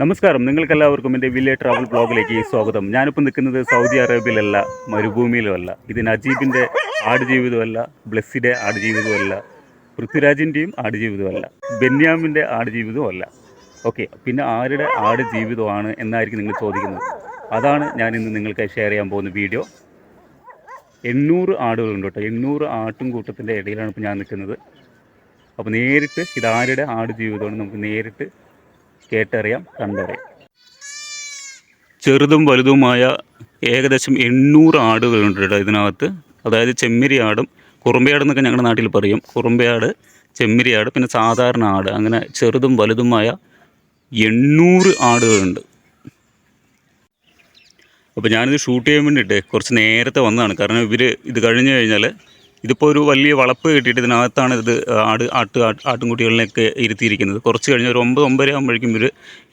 നമസ്കാരം. നിങ്ങൾക്കെല്ലാവർക്കും എന്റെ വില്ലേജ് ട്രാവൽ ബ്ലോഗിലേക്ക് സ്വാഗതം. ഞാനിപ്പോൾ നിൽക്കുന്നത് സൗദി അറേബ്യയിലല്ല മരുഭൂമിയിലുമല്ല. ഇത് നജീബിന്റെ ആടുജീവിതമല്ല ബ്ലെസ്സിന്റെ ആടുജീവിതമല്ല പൃഥ്വിരാജിന്റെയും ആടുജീവിതമല്ല ബെന്യാമിന്റെ ആടുജീവിതമല്ല. ഓക്കെ പിന്നെ ആരുടെ ആടുജീവിതമാണ് എന്നായിരിക്കും നിങ്ങൾ ചോദിക്കുന്നത്. അതാണ് ഞാൻ ഇന്ന് നിങ്ങൾക്ക് ഷെയർ ചെയ്യാൻ പോകുന്ന വീഡിയോ. എണ്ണൂറ് ആടുകളുണ്ട് കേട്ടോ. എണ്ണൂറ് ആട്ടും കൂട്ടത്തിന്റെ ഇടയിലാണ് ഇപ്പോൾ ഞാൻ നിൽക്കുന്നത്. അപ്പോൾ നേരിട്ട് ഇതാരുടെ ആടുജീവിതമാണ്? നമുക്ക് നേരിട്ട് കേട്ടറിയാം കണ്ടറിയാം. ചെറുതും വലുതുമായ ഏകദേശം എണ്ണൂറ് ആടുകളുണ്ട് കേട്ടോ ഇതിനകത്ത്. അതായത് ചെമ്മിരിയാടും കുറുമ്പയാടെന്നൊക്കെ ഞങ്ങളുടെ നാട്ടിൽ പറയും. കുറുമ്പയാട് ചെമ്മിരിയാട് പിന്നെ സാധാരണ ആട്. അങ്ങനെ ചെറുതും വലുതുമായ എണ്ണൂറ് ആടുകളുണ്ട്. അപ്പോൾ ഞാനിത് ഷൂട്ട് ചെയ്യാൻ വേണ്ടിയിട്ട് കുറച്ച് നേരത്തെ വന്നതാണ്. കാരണം ഇവർ ഇത് കഴിഞ്ഞ് കഴിഞ്ഞാൽ ഇതിപ്പോൾ ഒരു വലിയ വളപ്പ് കിട്ടിയിട്ട് ഇതിനകത്താണ് ഇത് ആട് ആട്ട് ആട്ട് ആട്ടിൻകുട്ടികളിലേക്ക് ഇരുത്തിയിരിക്കുന്നത്. കുറച്ച് കഴിഞ്ഞ് ഒരു ഒമ്പത് ഒമ്പര ആകുമ്പോഴേക്കും ഇവർ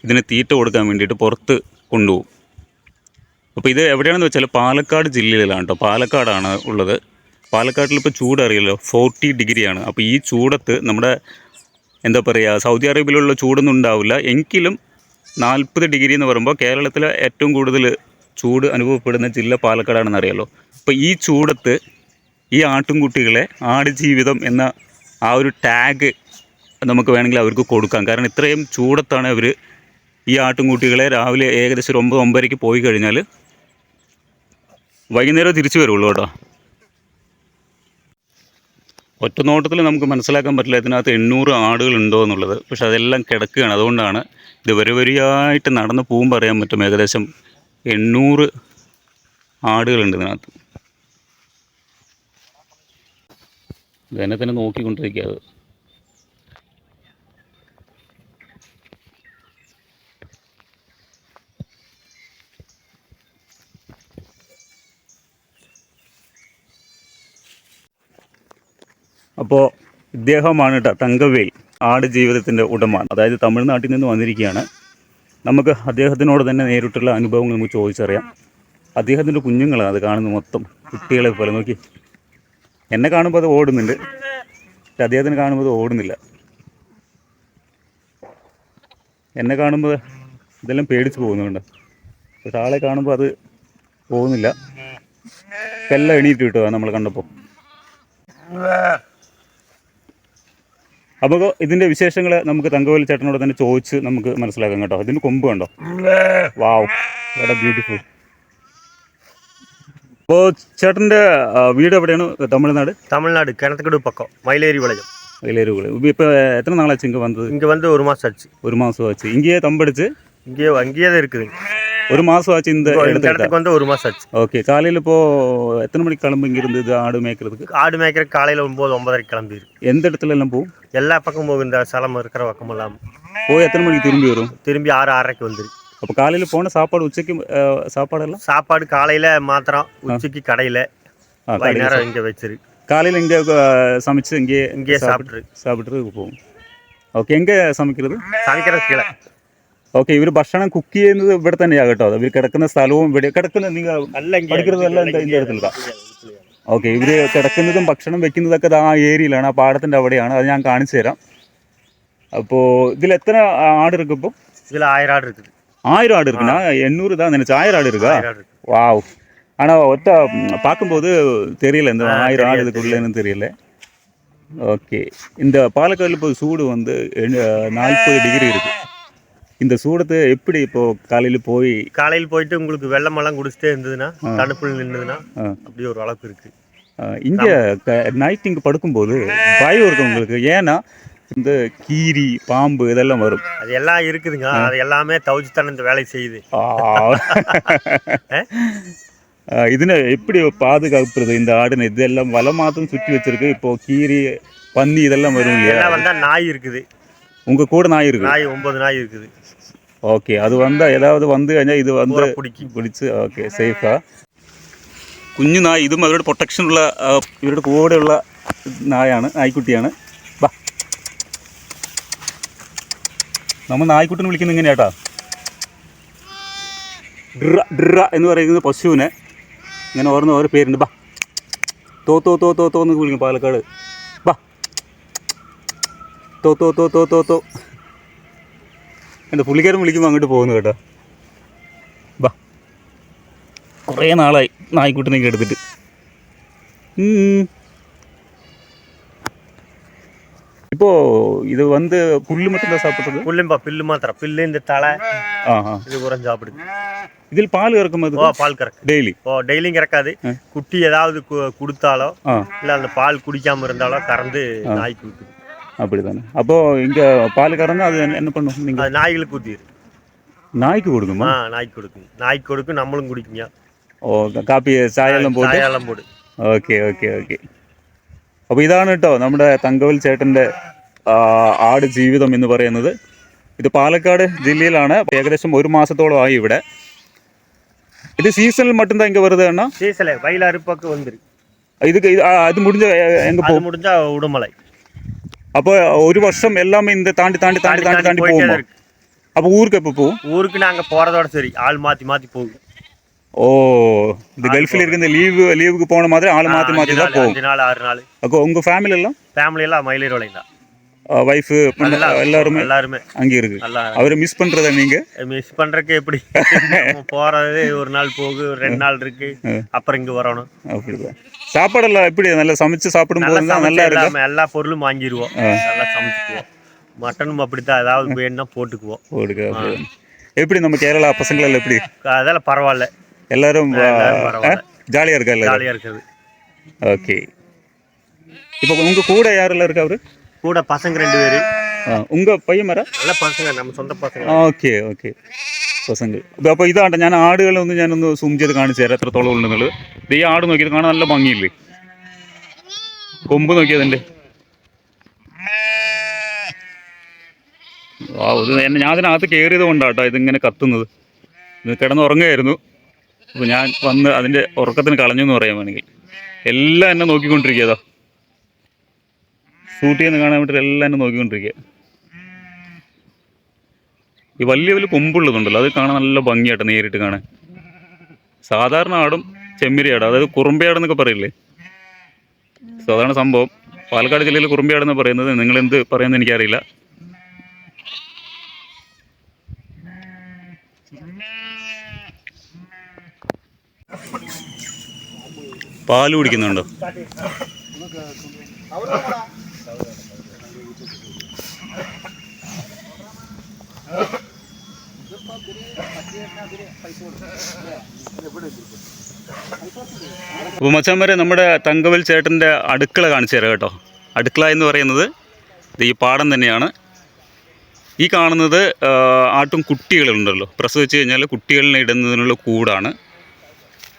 ഇതിനെ തീറ്റ കൊടുക്കാൻ വേണ്ടിയിട്ട് പുറത്ത് കൊണ്ടുപോകും. അപ്പോൾ ഇത് എവിടെയാണെന്ന് വെച്ചാൽ പാലക്കാട് ജില്ലയിലാണ് കേട്ടോ. പാലക്കാടാണ് ഉള്ളത്. പാലക്കാട്ടിൽ ഇപ്പോൾ ചൂട് അറിയല്ലോ. ഫോർട്ടി ഡിഗ്രിയാണ്. അപ്പോൾ ഈ ചൂടത്ത് നമ്മുടെ എന്താ പറയുക സൗദി അറേബ്യയിലുള്ള ചൂടൊന്നും ഉണ്ടാവില്ല. എങ്കിലും നാൽപ്പത് ഡിഗ്രി എന്ന് പറയുമ്പോൾ കേരളത്തിലെ ഏറ്റവും കൂടുതൽ ചൂട് അനുഭവപ്പെടുന്ന ജില്ല പാലക്കാടാണെന്ന് അറിയാലോ. അപ്പോൾ ഈ ചൂടത്ത് ഈ ആട്ടിൻകുട്ടികളെ ആടുജീവിതം എന്ന ആ ഒരു ടാഗ് നമുക്ക് വേണമെങ്കിൽ അവർക്ക് കൊടുക്കാം. കാരണം ഇത്രയും ചൂടത്താണ് അവർ ഈ ആട്ടിൻകുട്ടികളെ രാവിലെ ഏകദേശം ഒരു ഒമ്പത് ഒമ്പതരയ്ക്ക് പോയി കഴിഞ്ഞാൽ വൈകുന്നേരം തിരിച്ചു വരുള്ളൂ കേട്ടോ. ഒറ്റനോട്ടത്തിൽ നമുക്ക് മനസ്സിലാക്കാൻ പറ്റില്ല ഇതിനകത്ത് എണ്ണൂറ് ആടുകൾ ഉണ്ടോ എന്നുള്ളത്. പക്ഷെ അതെല്ലാം കിടക്കുകയാണ്. അതുകൊണ്ടാണ് ഇത് വരി വരിയായിട്ട് നടന്ന് പോകുമ്പോൾ അറിയാൻ പറ്റും ഏകദേശം എണ്ണൂറ് ആടുകളുണ്ട് ഇതിനകത്ത്. ഇതെന്നെ തന്നെ നോക്കിക്കൊണ്ടിരിക്കുക അപ്പോൾ ഇദ്ദേഹമാണ് കേട്ടോ തങ്കവേൽ ആട് ജീവിതത്തിന്റെ ഉടമ. അതായത് തമിഴ്നാട്ടിൽ നിന്ന് വന്നിരിക്കുകയാണ് നമുക്ക് അദ്ദേഹത്തിനോട് തന്നെ നേരിട്ടുള്ള അനുഭവങ്ങൾ നമുക്ക് ചോദിച്ചറിയാം. അദ്ദേഹത്തിന്റെ കുഞ്ഞുങ്ങളാണ് അത് കാണുന്നത് മൊത്തം. കുട്ടികളെ പോലെ. നോക്കി. എന്നെ കാണുമ്പോൾ അത് ഓടുന്നുണ്ട്. പക്ഷെ അദ്ദേഹത്തിന് കാണുമ്പോൾ അത് ഓടുന്നില്ല. എന്നെ കാണുമ്പോൾ ഇതെല്ലാം പേടിച്ച് പോകുന്നുണ്ട്. പക്ഷെ ആളെ കാണുമ്പോൾ അത് പോകുന്നില്ല. എല്ലാം എണീറ്റ് കിട്ടുക നമ്മൾ കണ്ടപ്പോൾ അപ്പോൾ ഇതിന്റെ വിശേഷങ്ങൾ നമുക്ക് തങ്കവേൽ ചേട്ടനോട് തന്നെ ചോദിച്ച് നമുക്ക് മനസ്സിലാക്കാം കേട്ടോ. ഇതിന് കൊമ്പ് കണ്ടോ? വാവ്. വളരെ ബ്യൂട്ടിഫുൾ. അപ്പോൾ ചേട്ടൻ്റെ ആ, വീട് എവിടെയാണ് തമിഴ്നാട് தமிழ்நாடு கிணத்துக்கடு பக்கம் மயிலேறி விளையம் വയലേരുകൾ இப்போ எத்தனை நாளாச்சு இங்கே வந்தது இங்கே வந்து ஒரு மாதம் ஆச்சு ஒரு மாதம் ஆச்சு இங்கேயே தம்படிச்சு இங்கேயே அங்கேயே தான் இருக்குதுங்க ஒரு மாதம் ஆச்சு இந்த இப்போ இந்த இடத்துக்கு இடத்துக்கு வந்து ஒரு மாதம் ஆச்சு ஓகே காலையில் இப்போ எத்தனை மணிக்கு கிளம்பு இங்கிருந்து இது ஆடு மேய்க்கிறதுக்கு ஆடு மேய்க்கிற காலையில் ஒம்பது ஒன்பதரைக்கு கிளம்பிடு எந்த இடத்துல எல்லாம் போகும் எல்லா பக்கம் போகும் இந்த சலம் இருக்கிற பக்கமெல்லாம் போய் எத்தனை மணிக்கு திரும்பி வரும் திரும்பி ஆறு ஆறரைக்கு வந்துரு அப்போ காலையில் போனால் சாப்பாடு உச்சைக்கு சாப்பாடெல்லாம் சாப்பாடு காலையில் மாத்திரம் உச்சைக்கு கடையில் நேரம் இங்கே வச்சிரு காலையில் இங்கே சமைச்சு இங்கேயே இங்கேயே சாப்பிட்ரு சாப்பிட்ரு പോകും. ഓക്കെ എങ്കെ സമിക്കുന്നത് സമിക്കുന്നത് കീഴെ. ഓക്കേ ഇവർ ഭക്ഷണം കുക്ക് ചെയ്യുന്നത് ഇവിടെ തന്നെയാണ് കേട്ടോ. ഇവർ കിടക്കുന്ന സ്ഥലവും ഇവിടെ കിടക്കുന്ന നിങ്ങൾ പഠിക്കുന്നതെല്ലാം ഇതിന്റെ അടുത്തുള്ള ഓക്കെ ഇവർ കിടക്കുന്നതും ഭക്ഷണം വെക്കുന്നതൊക്കെ ആ ഏരിയയിലാണ്. ആ പാടത്തിന്റെ അവിടെയാണ്. അത് ഞാൻ കാണിച്ചു തരാം. അപ്പോൾ ഇതിൽ എത്ര ആട് ഇരിക്കും ഇപ്പോൾ ഇതിൽ ആയിരം ആട് ഇരിക്കും ஆயிரம் ஆடு இருக்குண்ணா. எண்ணூறு தான் நினைச்சு ஆயிரம் ஆடு இருக்கா? வாவ். ஆனால் ஒத்த பார்க்கும்போது தெரியல. இந்த ஆயிரம் ஆடு இதுக்குள்ளேன்னு தெரியல. ஓகே. இந்த பாலக்காடில் இப்போ சூடு வந்து நாற்பது டிகிரி இருக்கு. இந்த சூடத்தை எப்படி இப்போ காலையில் போய் காலையில் போயிட்டு உங்களுக்கு வெள்ளமெல்லாம் குடிச்சிட்டே இருந்ததுன்னா தடுப்பில் நின்றுதுன்னா ஆ. அப்படியே ஒரு அளவுக்கு இருக்குது அஹ், இங்க நைட் இங்கே படுக்கும்போது பயம் இருக்கும் உங்களுக்கு. ஏன்னா இந்த கீரி பாம்பு இதெல்லாம் வரும் அது எல்லாம் இருக்குதுங்க அது எல்லாமே தவிச்சு தானே இந்த வேலை செய்யுது ஆ. அஹ், ഇതിനെ எப்படி பாதுகாப்புறது இந்த ஆடுன்னு இதெல்லாம் வலை மாதம் சுற்றி வச்சிருக்கு இப்போ கீரி பன்னி இதெல்லாம் வரும் இல்லையா எல்லாம் வந்தா நாய் இருக்குது உங்க கூட நாய் இருக்கு நாய் ஒன்பது நாய் இருக்குது ஓகே அது வந்தா ஏதாவது வந்து കഴിഞ്ഞാൽ ഇത് വന്ന് பூரா பிடிக்கும் പിടിച്ച് ഓക്കെ സേഫാ കുഞ്ഞു നായ ഇതും അവരുടെ പ്രൊട്ടക്ഷനുള്ള ആ, ഇവരുടെ കൂടെയുള്ള നായാണ് നായ്ക്കുട്ടിയാണ് നമ്മൾ നായ്ക്കുട്ടിനെ വിളിക്കുന്നത് ഇങ്ങനെയാട്ടാ. ഡ്ര ഡ്ര എന്ന് പറയുന്നത് പശുവിനെ. ഇങ്ങനെ ഓർന്ന് ഓരോ പേരുണ്ട്. ബാ. തോ തോ തോ തോ തോ എന്ന് വിളിക്കും പാലക്കാട്. ബാ. തോ തോ തോ തോ തോ തോ. എന്താ പുള്ളിക്കാരൻ വിളിക്കുമ്പോൾ അങ്ങോട്ട് പോകുന്നു കേട്ടോ. ബാ. കുറേ നാളായി നായ്ക്കുട്ടിനെ എടുത്തിട്ട്. இப்போ இது வந்து புல்லு மட்டும் தான் சாப்பிடுறது? புல்லும்பா பில்லு மாத்திரம். பில்லு இந்த தலை இது குறைஞ்சு சாப்பிடுது இதில் பால் கறக்கும் போது பால் கறக்கு டெய்லி ஓ டெய்லியும் கறக்காது. குட்டி ஏதாவது கொடுத்தாலோ இல்ல அந்த பால் குடிக்காம இருந்தாலோ கறந்து நாய் குடுக்குது அப்படிதானே. அப்போ இங்க பால் கறந்து அது என்ன பண்ணும் நீங்க? நாய்களுக்கு ஊத்திடு நாய்க்கு கொடுக்குமா? நாய்க்கு கொடுக்கும். நாய்க்கு கொடுக்கும் நம்மளும் குடிக்குங்க. ஓ காப்பி சாயெல்லாம் போட்டு? சாயெல்லாம் போடு. Okay okay okay. അപ്പോൾ ഇതാണ് കേട്ടോ നമ്മുടെ തങ്കവൽ ചേട്ടൻ്റെ ആ, ആട് ജീവിതം എന്ന് പറയുന്നത് ഇത് പാലക്കാട് ജില്ലയിലാണ് ഏകദേശം ഒരു മാസത്തോളം ആയി ഇവിടെ ഇത് സീസണിൽ மட்டும்தான் இங்கே வருது அண்ணா சீசல வயல் அறுப்பாக்கு வந்துரு இதுக்கு இது- ஆ, அது முடிஞ்ச எங்கே அது முடிஞ்சா உடுமலை அப்போ ஒரு வருஷம் எல்லாமே இந்த தாண்டி தாண்டி தாண்டி தாண்டி தாண்டி தாண்டி போயிட்டே போகுமா தான் இருக்கு அப்போ ஊருக்கு எப்போ போகும் ஊருக்கு நாங்க போறதோட சரி ஆள் மாத்தி மாத்தி போகும் ஓ இந்த கல்ஃபில் இருக்க இந்த லீவு லீவுக்கு போன மாதிரி ஆள் மாற்றி மாற்றி அஞ்சு தான் போகும். அஞ்சு நாள் ஆறு நாள். அப்போ உங்கள் ஃபேமிலி எல்லாம்? ஃபேமிலி எல்லாம் மயிலேர் தான் ஒய்ஃபு எல்லாருமே? எல்லாருமே. அங்கே இருக்கு. அவரை மிஸ் பண்ணுறதா நீங்கள் மிஸ் பண்றதுக்கு எப்படி? போறது ஒரு நாள் போகு ரெண்டு நாள் இருக்கு. அப்புறம் இங்க வரணும். அப்படிதான் சாப்பாடெல்லாம் எப்படி? நல்லா சமைச்சு சாப்பிடும்போது நல்லா தான் நல்லா இருக்கு? எல்லாமே எல்லா பொருளும் வாங்கிடுவோம் நல்லா சமைச்சுக்குவோம். மட்டனும் அப்படித்தான். ஏதாவது வேணும்னா போட்டுக்குவோம். அப்படிதான். எப்படி நம்ம கேரளா பசங்களெல்லாம் எப்படி? அதெல்லாம் பரவாயில்ல. எல்லாரும் எல்லாரும் பரவாயில்ல. ஜாலியாக இருக்கா எல்லாரும் ஜாலியா இருக்குது ஓகே இப்போ உங்க கூட யாரெல்லாம் இருக்கா அவரு கூட பசங்க ரெண்டு பேரு ആ, ഉങ്ക പയ്യൻ വരാ நல்ல பசங்க நம்ம சொந்த பசங்க ഓക്കെ ഓക്കെ പ്രസംഗ് ഇത് അപ്പോൾ ഇതാണ് ഞാൻ ആടുകളൊന്ന് ഞാനൊന്ന് സൂം ചെയ്ത് കാണിച്ചു തരാം എത്രത്തോളം ഉണ്ടെന്നുള്ളത് ഇത് ഈ ആട് നോക്കിയത് കാണാൻ നല്ല ഭംഗിയില്ലേ കൊമ്പ് നോക്കിയതിൻ്റെ ആ ഇത് എന്നെ ഞാൻ അതിനകത്ത് കയറിയത് കൊണ്ടാട്ടോ ഇതിങ്ങനെ കത്തുന്നത് ഇത് കിടന്നുറങ്ങുമായിരുന്നു അപ്പോൾ ഞാൻ വന്ന് അതിന്റെ ഉറക്കത്തിന് കളഞ്ഞു എന്ന് പറയാൻ വേണമെങ്കിൽ. എല്ലാം എന്നെ നോക്കിക്കൊണ്ടിരിക്കുക ഷൂട്ട് ചെയ്യുന്ന കാണാൻ വേണ്ടിയിട്ട് എല്ലാം എന്നെ നോക്കിക്കൊണ്ടിരിക്കുക. ഈ വലിയ വലിയ കൊമ്പുള്ളതുണ്ടല്ലോ അത് കാണാൻ നല്ല ഭംഗിയായിട്ട് നേരിട്ട് കാണാൻ. സാധാരണ ആടും ചെമ്മിരിയാടും അതായത് കുറുമ്പയാടെന്നൊക്കെ പറയില്ലേ? സാധാരണ സംഭവം പാലക്കാട് ജില്ലയിൽ കുറുമ്പയാടെന്ന് പറയുന്നത്. നിങ്ങൾ എന്ത് പറയുന്നത് എനിക്കറിയില്ല. പാൽ കുടിക്കുന്നുണ്ടോ? അപ്പോൾ വരെ നമ്മുടെ തങ്കവൽ ചേട്ടന്റെ അടുക്കള കാണിച്ചു തരാം കേട്ടോ. അടുക്കള എന്ന് പറയുന്നത് ഈ പാടം തന്നെയാണ്. ഈ കാണുന്നത് ആട്ടും കുട്ടികളുണ്ടല്ലോ. പ്രസവിച്ച് കഴിഞ്ഞാൽ കുട്ടികളിനെ ഇടുന്നതിനുള്ള കൂടാണ്.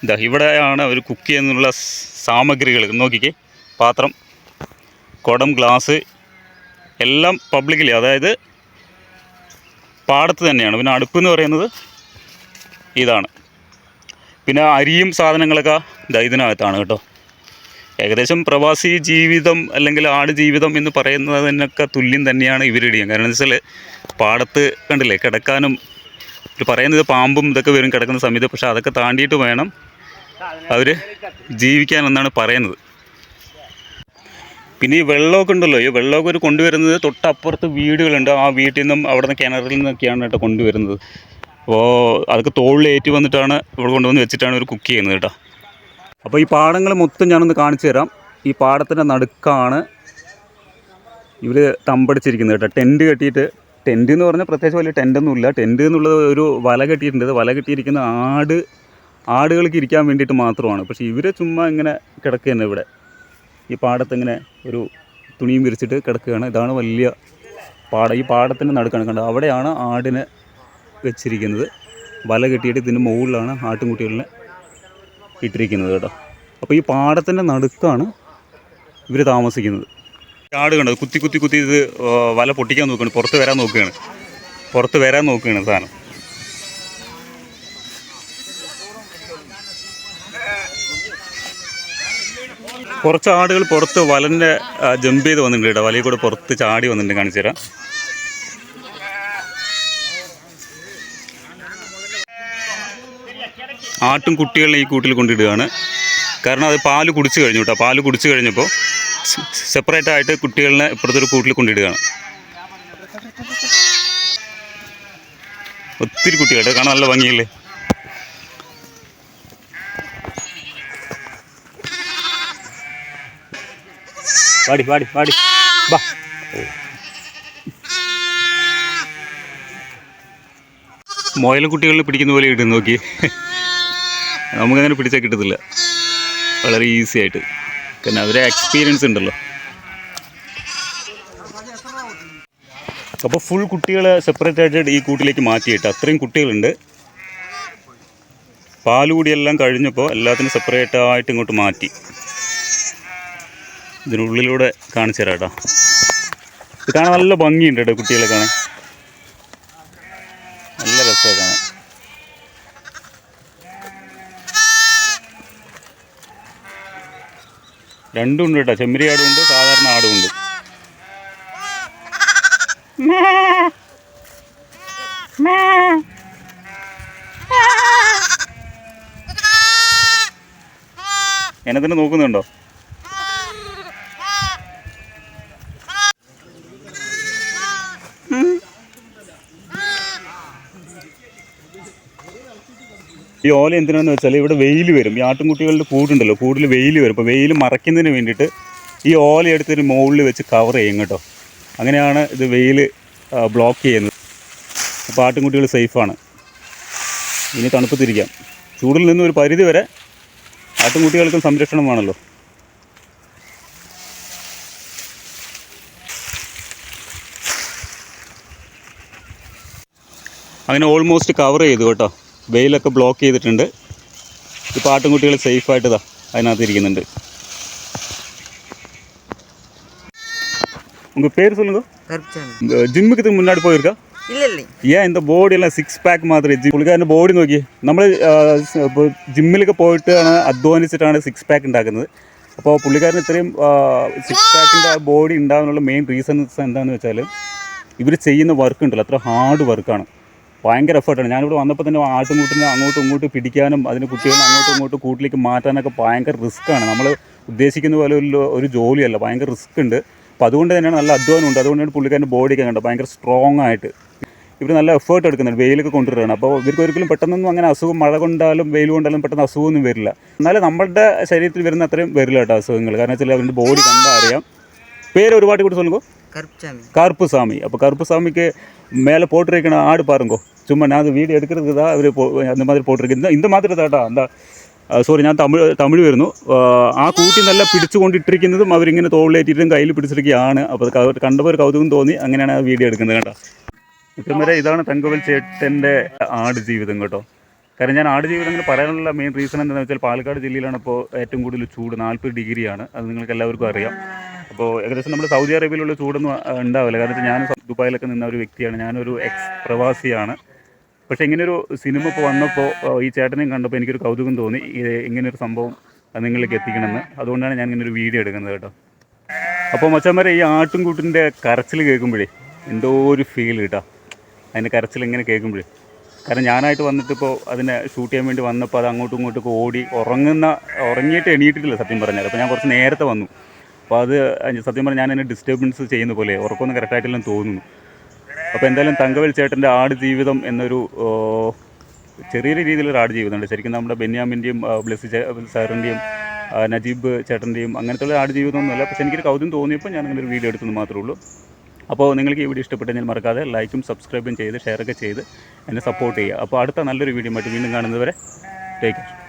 ഇതാ ഇവിടെയാണ് അവർ കുക്ക് ചെയ്യുന്നതിനുള്ള സാമഗ്രികൾ. നോക്കിക്കേ പാത്രം കുടം ഗ്ലാസ് എല്ലാം പബ്ലിക്കലി അതായത് പാടത്ത് തന്നെയാണ്. പിന്നെ അടുപ്പ് എന്ന് പറയുന്നത് ഇതാണ്. പിന്നെ അരിയും സാധനങ്ങളൊക്കെ ഇതാ ഇതിനകത്താണ് കേട്ടോ. ഏകദേശം പ്രവാസി ജീവിതം അല്ലെങ്കിൽ ആട് ജീവിതം എന്ന് പറയുന്നതിനൊക്കെ തുല്യം തന്നെയാണ് ഇവരുടെയും. കാരണം എന്ന് വെച്ചാൽ പാടത്ത് കണ്ടില്ലേ കിടക്കാനും ഇവർ പറയുന്നത് പാമ്പും ഇതൊക്കെ വരും കിടക്കുന്ന സമയത്ത്. പക്ഷേ അതൊക്കെ താണ്ടിയിട്ട് വേണം അവർ ജീവിക്കാനെന്നാണ് പറയുന്നത്. പിന്നെ ഈ വെള്ളമൊക്കെ ഉണ്ടല്ലോ ഈ വെള്ളമൊക്കെ ഒരു കൊണ്ടുവരുന്നത് തൊട്ടപ്പുറത്ത് വീടുകളുണ്ട്. ആ വീട്ടിൽ നിന്നും അവിടെ നിന്ന് കിണറിൽ നിന്നൊക്കെയാണ് കേട്ടോ കൊണ്ടുവരുന്നത്. അപ്പോൾ അതൊക്കെ തോളിലേറ്റി വന്നിട്ടാണ് ഇവിടെ കൊണ്ടുവന്ന് വെച്ചിട്ടാണ് ഒരു കുക്ക് ചെയ്യുന്നത് കേട്ടോ. അപ്പോൾ ഈ പാടങ്ങൾ മൊത്തം ഞാനൊന്ന് കാണിച്ചു തരാം. ഈ പാടത്തിന്റെ നടുക്കാണ് ഇവർ തമ്പടിച്ചിരിക്കുന്നത് കേട്ടോ. ടെന്റ് കെട്ടിയിട്ട് ടെന്റ് എന്ന് പറഞ്ഞാൽ പ്രത്യേകിച്ച് വലിയ ടെന്റൊന്നുമില്ല. ടെന്റ് എന്നുള്ളത് ഒരു വല കെട്ടിയിട്ടുണ്ട്. വല കെട്ടിയിരിക്കുന്ന ആട് ആടുകൾക്ക് ഇരിക്കാൻ വേണ്ടിയിട്ട് മാത്രമാണ്. പക്ഷേ ഇവർ ചുമ്മാ ഇങ്ങനെ കിടക്കുകയാണ് ഇവിടെ. ഈ പാടത്ത് ഇങ്ങനെ ഒരു തുണിയും വിരിച്ചിട്ട് കിടക്കുകയാണ്. ഇതാണ് വലിയ പാടം. ഈ പാടത്തിന്റെ നടുക്കാണ്. കണ്ടത് അവിടെയാണ് ആടിനെ വെച്ചിരിക്കുന്നത്. വല കെട്ടിയിട്ട് ഇതിന്റെ മുകളിലാണ് ആട്ടിൻകുട്ടികളിനെ ഇട്ടിരിക്കുന്നത് കേട്ടോ. അപ്പോൾ ഈ പാടത്തിന്റെ നടുക്കാണ് ഇവർ താമസിക്കുന്നത്. ആട് കണ്ടത് കുത്തി കുത്തി കുത്തി ഇത് വല പൊട്ടിക്കാൻ നോക്കുകയാണ്. പുറത്ത് വരാൻ നോക്കുകയാണ്. പുറത്ത് വരാൻ നോക്കുകയാണ് സാധനം. കുറച്ച് ആടുകൾ പുറത്ത് വലന്റെ ജമ്പ് ചെയ്ത് വന്നിട്ടുണ്ട് കേട്ടോ. വലയിൽ കൂടെ പുറത്ത് ചാടി വന്നിട്ടുണ്ട് കാണിച്ചു തരാം. ആട്ടും കുട്ടികളെ ഈ കൂട്ടിൽ കൊണ്ടിടുകയാണ്. കാരണം അത് പാൽ കുടിച്ചു കഴിഞ്ഞു കേട്ടോ. പാൽ കുടിച്ചു കഴിഞ്ഞപ്പോൾ സെപ്പറേറ്റ് ആയിട്ട് കുട്ടികളെ ഇപ്പുറത്തൊരു കൂട്ടിൽ കൊണ്ടിടുകയാണ്. ഒത്തിരി കുട്ടികളുടെ കാണാൻ നല്ല ഭംഗിയില്ലേ? വാടി വാടി വാടി ബാ. മോയലും കുട്ടികളിൽ പിടിക്കുന്ന പോലെ ഇട്ട് നോക്കി. നമുക്കങ്ങനെ പിടിച്ചാൽ കിട്ടത്തില്ല. വളരെ ഈസി ആയിട്ട്. പിന്നെ അവരെ എക്സ്പീരിയൻസ് ഉണ്ടല്ലോ. അപ്പോൾ ഫുൾ കുട്ടികളെ സെപ്പറേറ്റ് ആയിട്ട് ഈ കൂട്ടിലേക്ക് മാറ്റിയിട്ട് അത്രയും കുട്ടികളുണ്ട്. പാലുകൂടിയെല്ലാം കഴിഞ്ഞപ്പോൾ എല്ലാത്തിനും സെപ്പറേറ്റ് ആയിട്ട് ഇങ്ങോട്ട് മാറ്റി. ഇതിനുള്ളിലൂടെ കാണിച്ചു തരാം കേട്ടോ. ഇത് കാണാൻ നല്ല ഭംഗിയുണ്ട് കേട്ടോ കുട്ടികളെ കാണാൻ. നല്ല രസമാണ് കാണാൻ. രണ്ടും ഉണ്ട് കേട്ടോ. ചെമ്മരി ഉണ്ട് സാധാരണ ആടും ഉണ്ട്. എന്നെ തന്നെ നോക്കുന്നുണ്ടോ? ഈ ഓല എന്തിനാണെന്ന് വെച്ചാൽ ഇവിടെ വെയിൽ വരും. ഈ ആട്ടുംകുട്ടികളുടെ കൂടുണ്ടല്ലോ കൂടിൽ വെയിൽ വരും. അപ്പോൾ വെയിൽ മറയ്ക്കുന്നതിന് വേണ്ടിയിട്ട് ഈ ഓല എടുത്തൊരു മുകളിൽ വെച്ച് കവർ ചെയ്യും കേട്ടോ. അങ്ങനെയാണ് ഇത് വെയിൽ ബ്ലോക്ക് ചെയ്യുന്നത്. അപ്പോൾ ആട്ടുംകുട്ടികൾ സേഫാണ്. ഇനി തണുപ്പത്തിരിക്കാം. ചൂടിൽ നിന്ന് ഒരു പരിധി വരെ ആട്ടുംകുട്ടികൾക്കും സംരക്ഷണം വേണമല്ലോ അങ്ങനെ ഓൾമോസ്റ്റ് കവർ ചെയ്തു കേട്ടോ. വെയിലൊക്കെ ബ്ലോക്ക് ചെയ്തിട്ടുണ്ട് ഇപ്പോൾ ആട്ടിൻകുട്ടികൾ സേഫായിട്ട് ഇതാ അതിനകത്ത് ഇരിക്കുന്നുണ്ട് உங்கள் பேர் சொல்லுங்க கருப்புச்சாமி ജിമ്മുക്ക് ഇത് മുന്നാടി പോയിരിക്കാ இல்ல இல்லை ഏൻ എൻ്റെ ബോഡി എല്ലാം സിക്സ് പാക്ക് മാത്രമേ ജി- പുള്ളിക്കാരൻ്റെ ബോഡി നോക്കി നമ്മൾ ഇപ്പോൾ ജിമ്മിലൊക്കെ പോയിട്ടാണ് അധ്വാനിച്ചിട്ടാണ് സിക്സ് പാക്ക് ഉണ്ടാക്കുന്നത് അപ്പോൾ പുള്ളിക്കാരൻ ഇത്രയും സിക്സ് പാക്കിൻ്റെ ബോഡി ഉണ്ടാകാനുള്ള മെയിൻ റീസൺ എന്താണെന്ന് വെച്ചാൽ ഇവർ ചെയ്യുന്ന വർക്ക് ഉണ്ടല്ലോ അത്ര ഹാർഡ് വർക്കാണ് ഭയങ്കര എഫേർട്ടാണ് ഞാനിവിടെ വന്നപ്പോൾ തന്നെ ആട്ടുംകൂട്ടിനെ അങ്ങോട്ടും ഇങ്ങോട്ടും പിടിക്കാനും അതിന് കുട്ടികളെ അങ്ങോട്ടും ഇങ്ങോട്ടും കൂട്ടിലേക്ക് മാറ്റാനൊക്കെ ഭയങ്കര റിസ്ക്കാണ് നമ്മൾ ഉദ്ദേശിക്കുന്ന പോലെ ഒരു ഒരു ജോലിയല്ല ഭയങ്കര റിസ്ക് ഉണ്ട്. അപ്പോൾ അതുകൊണ്ട് തന്നെയാണ് നല്ല അധ്വാനമുണ്ട് അതുകൊണ്ടാണ് പുള്ളിക്കാരന്റെ ബോഡിയൊക്കെ കണ്ടത്. ഭയങ്കര സ്ട്രോങ് ആയിട്ട്. ഇവർ നല്ല എഫേർട്ട് എടുക്കുന്നുണ്ട്. വെയിലൊക്കെ കൊണ്ടുവരുകയാണ് അപ്പോൾ ഇവർക്ക് ഒരിക്കലും പെട്ടെന്നൊന്നും അങ്ങനെ അസുഖം മഴ കൊണ്ടാലും വെയിൽ കൊണ്ടാലും പെട്ടെന്ന് അസുഖമൊന്നും വരില്ല. എന്നാലും നമ്മുടെ ശരീരത്തിൽ വരുന്ന അത്രയും വരില്ല കേട്ടോ അസുഖങ്ങൾ. കാരണം വെച്ചാൽ അവരുടെ ബോഡി കണ്ടാൽ അറിയാം. പേര് ഒരുപാട് കൂടി സൊല്ലുമ്പോൾ கருப்புச்சாமி கருப்புசாமி அப்போ கருப்புசாமிக்கு மேலே போட்டிருக்கணும் ஆடு பாருங்கோ சும்மா நான் அந்த வீடியோ எடுக்கிறதுக்கு தான் அவர் அந்த மாதிரி போட்டிருக்கு இந்த இந்த மாதிரி താട്ടാ എന്താ സോറി ഞാൻ തമിഴ് തമിഴ് വരുന്നു ആ, ആ കൂട്ടി നല്ല പിടിച്ചുകൊണ്ടിട്ടിരിക്കുന്നതും അവരിങ്ങനെ തോളിലേറ്റിട്ടും കയ്യിൽ പിടിച്ചിരിക്കുകയാണ് അപ്പോൾ അത് ക- കണ്ടപ്പോൾ ഒരു കൗതുകം തോന്നി അങ്ങനെയാണ് ആ വീഡിയോ എടുക്കുന്നത് കേട്ടോ ഇപ്പം വരെ ഇതാണ് തങ്കവൽ ചേട്ടൻ്റെ ആട് ജീവിതം കേട്ടോ കാരണം ഞാൻ ആട് ജീവിതം അങ്ങനെ പറയാനുള്ള മെയിൻ റീസൺ എന്താണെന്ന് വെച്ചാൽ പാലക്കാട് ജില്ലയിലാണ് ഇപ്പോൾ ഏറ്റവും കൂടുതൽ ചൂട് നാൽപ്പത് ഡിഗ്രിയാണ് അത് നിങ്ങൾക്ക് എല്ലാവർക്കും അറിയാം അപ്പോൾ ഏകദേശം നമ്മൾ സൗദി അറേബ്യയിലുള്ള ചൂടൊന്നും ഉണ്ടാവില്ല. കാരണം ഞാൻ ദുബായിലൊക്കെ നിന്ന ഒരു വ്യക്തിയാണ്. ഞാനൊരു എക്സ് പ്രവാസിയാണ്. പക്ഷേ ഇങ്ങനൊരു സിനിമ ഇപ്പോൾ വന്നപ്പോൾ ഈ ചേട്ടനെയും കണ്ടപ്പോൾ എനിക്കൊരു കൗതുകം തോന്നി. ഇങ്ങനൊരു സംഭവം നിങ്ങളിലേക്ക് എത്തിക്കണമെന്ന്. അതുകൊണ്ടാണ് ഞാൻ ഇങ്ങനെ ഒരു വീഡിയോ എടുക്കുന്നത് കേട്ടോ. അപ്പോൾ മച്ചന്മാരെ ഈ ആട്ടുംകൂട്ടിന്റെ കരച്ചിൽ കേൾക്കുമ്പോഴേ എന്തോ ഒരു ഫീൽ കേട്ടോ. അതിന്റെ കരച്ചിൽ ഇങ്ങനെ കേൾക്കുമ്പോഴേ. കാരണം ഞാനായിട്ട് വന്നിട്ടിപ്പോൾ അതിനെ ഷൂട്ട് ചെയ്യാൻ വേണ്ടി വന്നപ്പോൾ അത് അങ്ങോട്ടും ഇങ്ങോട്ടും ഓടി ഉറങ്ങുന്ന ഉറങ്ങിയിട്ട് എണീറ്റിട്ടില്ല സത്യം പറഞ്ഞാൽ. അപ്പോൾ ഞാൻ കുറച്ച് നേരത്തെ വന്നു. അപ്പോൾ അത് സത്യം പറഞ്ഞാൽ ഞാൻ എന്നെ ഡിസ്റ്റർബൻസ് ചെയ്യുന്ന പോലെ ഉറക്കമൊന്നും കറക്റ്റായിട്ടെല്ലാം തോന്നുന്നു. അപ്പോൾ എന്തായാലും തങ്കവേൽ ചേട്ടന്റെ ആട് ജീവിതം എന്നൊരു ചെറിയ രീതിയിലൊരു ആട് ജീവിതമുണ്ട്. ശരിക്കും നമ്മുടെ ബെന്യാമിന്റെയും ബ്ലസ്സി സാറിന്റെയും നജീബ് ചേട്ടന്റെയും അങ്ങനത്തെ ഉള്ള ആട് ജീവിതമൊന്നുമല്ല. പക്ഷേ എനിക്കൊരു കൗതുകം തോന്നിയപ്പോൾ ഞാൻ അങ്ങനെ ഒരു വീഡിയോ എടുത്തെന്ന് മാത്രമേ ഉള്ളൂ. അപ്പോൾ നിങ്ങൾക്ക് ഈ വീഡിയോ ഇഷ്ടപ്പെട്ടെങ്കിൽ മറക്കാതെ ലൈക്കും സബ്സ്ക്രൈബും ചെയ്ത് ഷെയറൊക്കെ ചെയ്ത് എന്നെ സപ്പോർട്ട് ചെയ്യുക. അപ്പോൾ അടുത്ത നല്ലൊരു വീഡിയോ ആയിട്ട് വീണ്ടും കാണുന്നതുവരെ ടേക്ക് കെയർ